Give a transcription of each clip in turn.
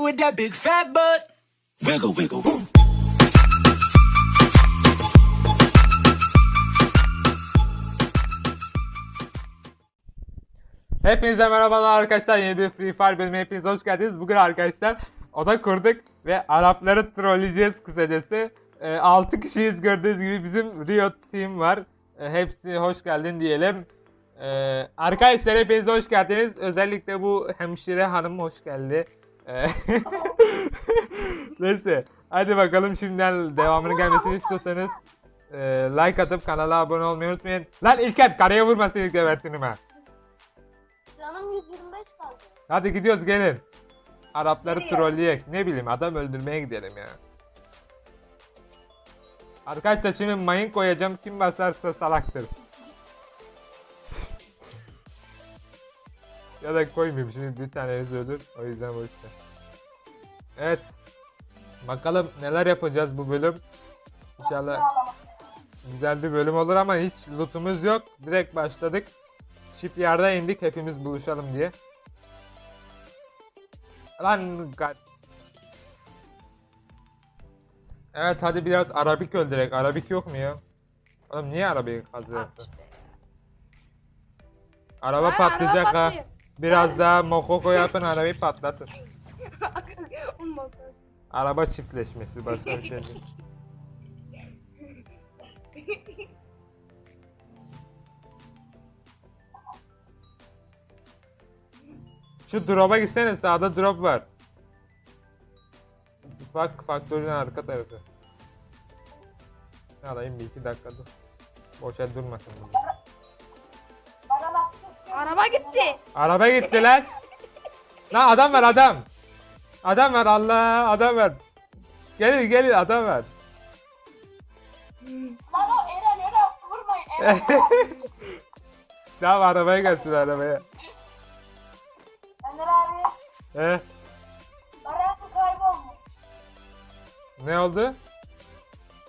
with that big fat butt. Wiggle, wiggle, woo. Hepinize merhabalar arkadaşlar. Yeni bir Free Fire bölümüne hepiniz hoş geldiniz. Bugün arkadaşlar oda kurduk ve Arapları trolleyeceğiz kısacası. 6 kişiyiz gördüğünüz gibi bizim Riot Team var. E, hepsi hoş geldin diyelim. E, arkadaşlar hepiniz hoş geldiniz. Özellikle bu hemşire hanım hoş geldi. E, Neyse. Hadi bakalım şimdiden devamının gelmesini istiyorsanız e, like atıp kanala abone olmayı unutmayın. Lan İlker karaya vurmasın ilk gebertinim ha. Canım 125 kaldı. Hadi gidiyoruz gelin. Arapları Nereye? trolleyek. Ne bileyim adam öldürmeye gidelim ya. Arkadaşlar şimdi mayın koyacağım. Kim basarsa salaktır. Ya da koymayayım şimdi bir taneniz ölür. O yüzden boş ver. Evet. Bakalım neler yapacağız bu bölüm. İnşallah güzel bir bölüm olur ama hiç lootumuz yok. Direkt başladık. Shipyard'a indik hepimiz buluşalım diye. Lan kaç. Evet hadi biraz Arabik öldürek. Arabik yok mu ya? Oğlum niye Arabik hazır yaptın? Araba patlayacak ha. Biraz daha mokoko yapın arabayı patlatın. Araba çiftleşmesi başka bir şey değil. Şu drop'a gitsene sağda drop var. Ufak faktörün arka tarafı. Alayım bir iki dakika dur. Boşa durmasın burada. Araba gitti. Araba gitti lan. Lan adam var adam. Adam var Allah adam var. Gelin gelin adam var. Lan o Eren Eren vurmayın Eren. tamam arabaya gelsin arabaya. Ender abi. Eh, Eren kaybolmuş. ne oldu?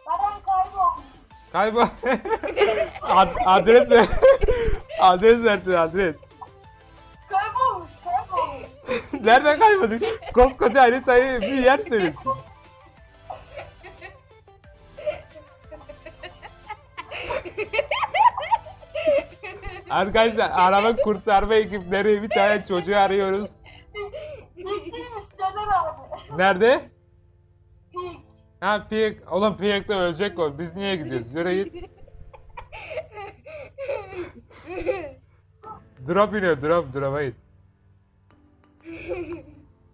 Eren kaybolmuş. Kaybol. Ad- adres ver. Adres versin adres. Kaybolmuş. Kaybolmuş. Nereden kaybolduk? Koskoca haritayı bir yer söylesin. Arkadaşlar araba kurtarma ekipleri bir tane çocuğu arıyoruz. Bittiymiş Caner abi. Nerede? Pik. Ha Piyek. Oğlum Piyek'te ölecek o. Biz niye gidiyoruz? Yürü git. Drop iniyor drop drop'a git.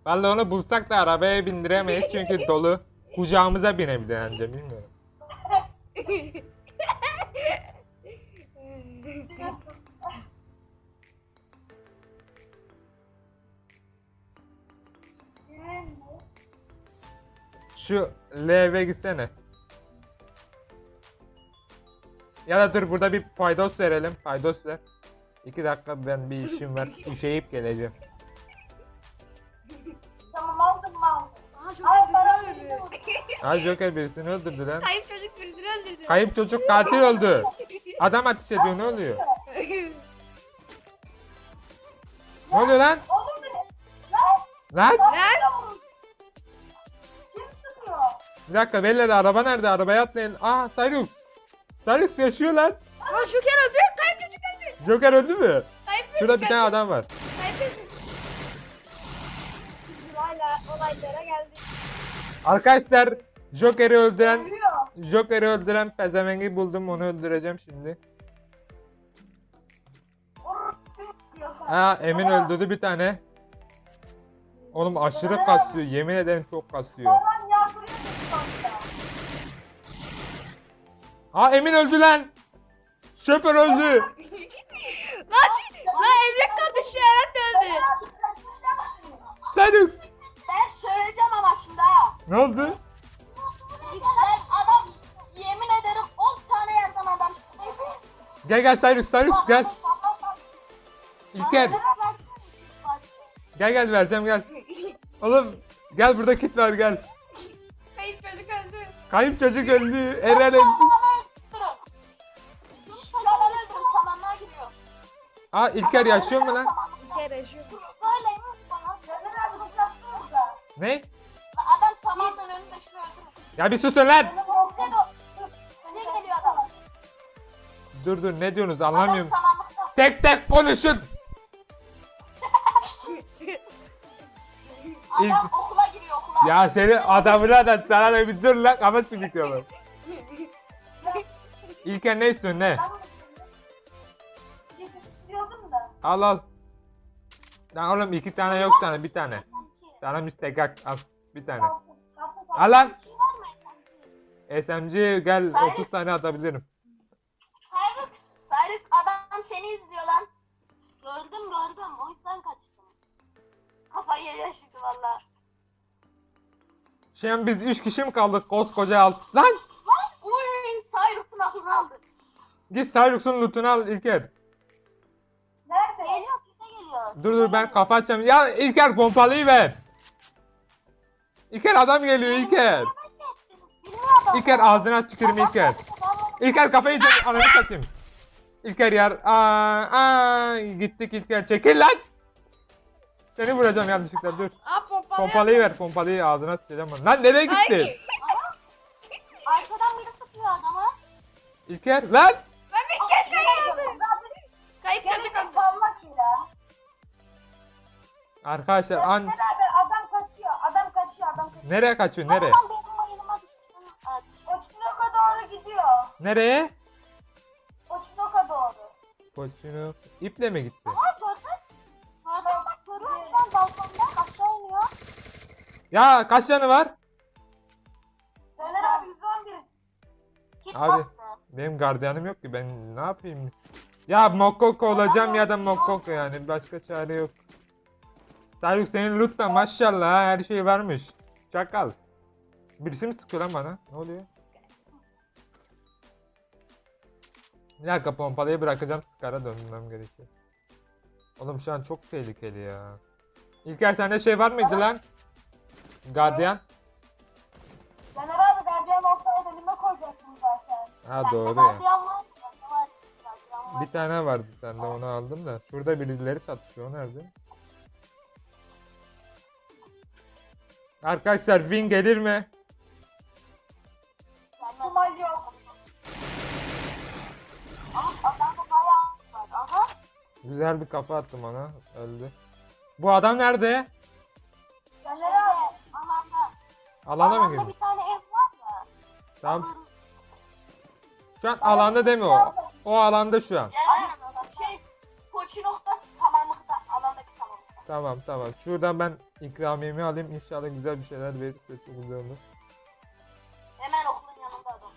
Vallahi onu bulsak da arabaya bindiremeyiz çünkü dolu. Kucağımıza binebilir anca bilmiyorum. Şu LV gitsene. Ya da dur burada bir paydos verelim. Paydos ver. İki dakika ben bir işim var. İşeyip geleceğim. Tamam aldım aldım. Aha çok Ay bana örüyor. Ha Joker birisini öldürdü lan. Kayıp çocuk birisini öldürdü. Kayıp çocuk katil oldu. Adam ateş ediyor ne oluyor? Ne oluyor lan? Oğlum beni. Lan. Lan? Lan! Bir dakika beyler araba nerede? Arabaya atlayın. Aa Cyrus. Cyrus yaşıyor lan. Aa Joker öldü. Kayıp çocuk öldü. Joker öldü mü? Kayıp çocuk Şurada bir tane adam var. Kayıp. Hala olaylara geldik. Arkadaşlar Joker'i öldüren. Joker'i öldüren pezevengi buldum onu öldüreceğim şimdi. Ha Emin öldürdü bir tane. Oğlum aşırı kasıyor yemin ederim çok kasıyor. Lan yardırıyor. Ha Emin öldü lan. Şoför öldü. Lan Lan Emre kardeşi Eren de öldü. Cyrus. Ben söyleyeceğim ama şimdi ha. Ne oldu? Ben adam yemin ederim 10 tane yerden adam. Gel gel Cyrus Cyrus gel. İlker. Gel gel vereceğim gel. Oğlum gel burada kit var gel. Kayıp çocuk öldü. Kayıp çocuk öldü. Eren öldü. Aa İlker yaşıyor mu lan? Kere yaşıyor. Böyleymiş da? Ne? Adam önünde şunu öldürür. Ya bir susun lan. Size de size geliyor adam. Dur dur ne diyorsunuz Adam anlamıyorum. Tek tek konuşun. Adam İlk- okula giriyor okula. Ya seni adamına da sana da bir dur lan kafa çekiyorum. İlker ne istiyorsun ne? Diyordum Al al. Lan oğlum iki tane yok sana bir tane. Sana müstekak al bir tane. Al lan. SMG gel Cyrus. 30 tane atabilirim. Cyrus, Cyrus adam seni izliyor lan. Gördüm gördüm o yüzden kaçtım. Kafayı şimdi valla. Şimdi biz 3 kişi mi kaldık koskoca alt? Lan! Lan uy Cyrus'un aklını aldı. Git Cyrux'un lootunu al İlker. Dur dur ben kafa açacağım. Ya İlker pompalıyı ver. İlker adam geliyor İlker. İlker ağzına tükürüm İlker. İlker kafayı yiyecek ananı satayım. İlker yar. Aa, aa, gittik İlker çekil lan. Seni vuracağım yanlışlıkla dur. Aa pompalı. Pompalıyı ver pompalıyı ağzına onu. Lan nereye gittin? Ay. Arkadan biri sıkıyor adama. İlker lan. Arkadaşlar an Beraber adam kaçıyor. Adam kaçıyor. Adam kaçıyor. nereye kaçıyor nereye? Adam benim bayılıma düştü. Oçinoka doğru gidiyor. Nereye? Oçinoka doğru. Koçunu iple mi gitti? Aa gördün. Gördün bak görüyor musun balkondan aşağı iniyor. Ya kaç canı var? Döner abi 111. Kit Abi. bastı. Benim gardiyanım yok ki ben ne yapayım? Ya Mokoko olacağım ya da Mokoko yani başka çare yok. Sarık senin da maşallah her şey varmış. Çakal. Birisi mi sıkıyor lan bana? Ne oluyor? Bir dakika pompalıyı bırakacağım Scar'a dönmem gerekiyor. Oğlum şu an çok tehlikeli ya. İlker sende şey var mıydı lan? Gardiyan. Döner abi gardiyan olsaydı elime koyacaktım zaten. Ha doğru ya. Gardiyan var. Bir tane vardı sende onu aldım da. Şurada birileri satışıyor. O nerede? Arkadaşlar win gelir mi? Kumal yok. Ama adamda bayağı var. Aha. Güzel bir kafa attım ona. Öldü. Bu adam nerede? Döner abi. Alanda. Alana mı Alanda girdi? bir tane ev var ya. Tamam. Şu an alanda değil mi o? O alanda şu an. Aynen Tamam tamam. Şuradan ben ikramiyemi alayım. İnşallah güzel bir şeyler güzel olur. Hemen okulun yanında adam.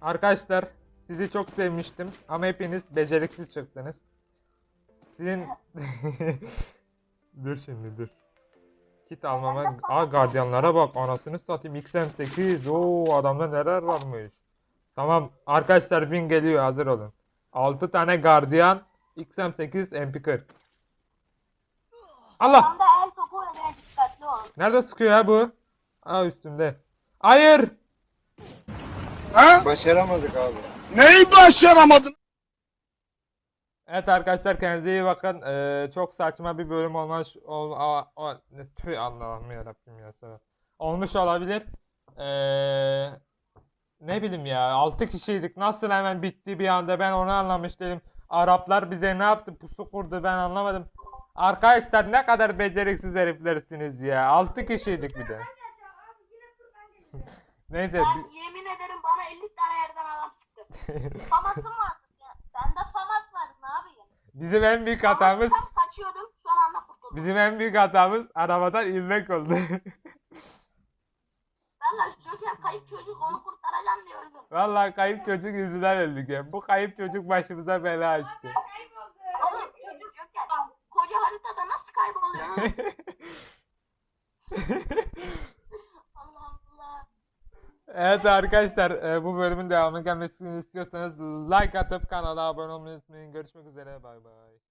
Arkadaşlar sizi çok sevmiştim ama hepiniz beceriksiz çıktınız. Sizin Dur şimdi dur. Kit almama Aa gardiyanlara bak anasını satayım XM8 Oo adamda neler varmış. Tamam arkadaşlar win geliyor hazır olun. 6 tane gardiyan XM8 MP40. Allah Anda el topu öyle dikkatli olun. nerede sıkıyor ya bu? Aa üstümde. Hayır. Başaramadık abi. Neyi başaramadın? Evet arkadaşlar kendinize iyi bakın. Ee, çok saçma bir bölüm olmuş. Ol, a, o, ne, tüh Allah'ım yarabbim ya sana. Olmuş olabilir. Ee, ne bileyim ya 6 kişiydik. Nasıl hemen bitti bir anda ben onu anlamış değilim. Araplar bize ne yaptı? Pusu kurdu ben anlamadım. Arkadaşlar ne kadar beceriksiz heriflersiniz ya. 6 kişiydik bir de. Neyse. Ben yemin ederim bana 50 tane yerden adam sıktı. Famasım var. Bende famas var ne yapayım? Bizim en büyük hatamız Famastan kaçıyordum son anda kurtuldum. bizim en büyük hatamız arabadan inmek oldu. Valla Joker kayıp çocuk onu kurtaracağım diye öldüm. Vallahi kayıp çocuk yüzünden öldük ya. Bu kayıp çocuk başımıza bela açtı. Oğlum çocuk Joker. Koca haritada nasıl kayboluyor? Allah Allah. evet arkadaşlar e, bu bölümün devamı gelmesini istiyorsanız like atıp kanala abone olmayı unutmayın. Görüşmek üzere bay bay.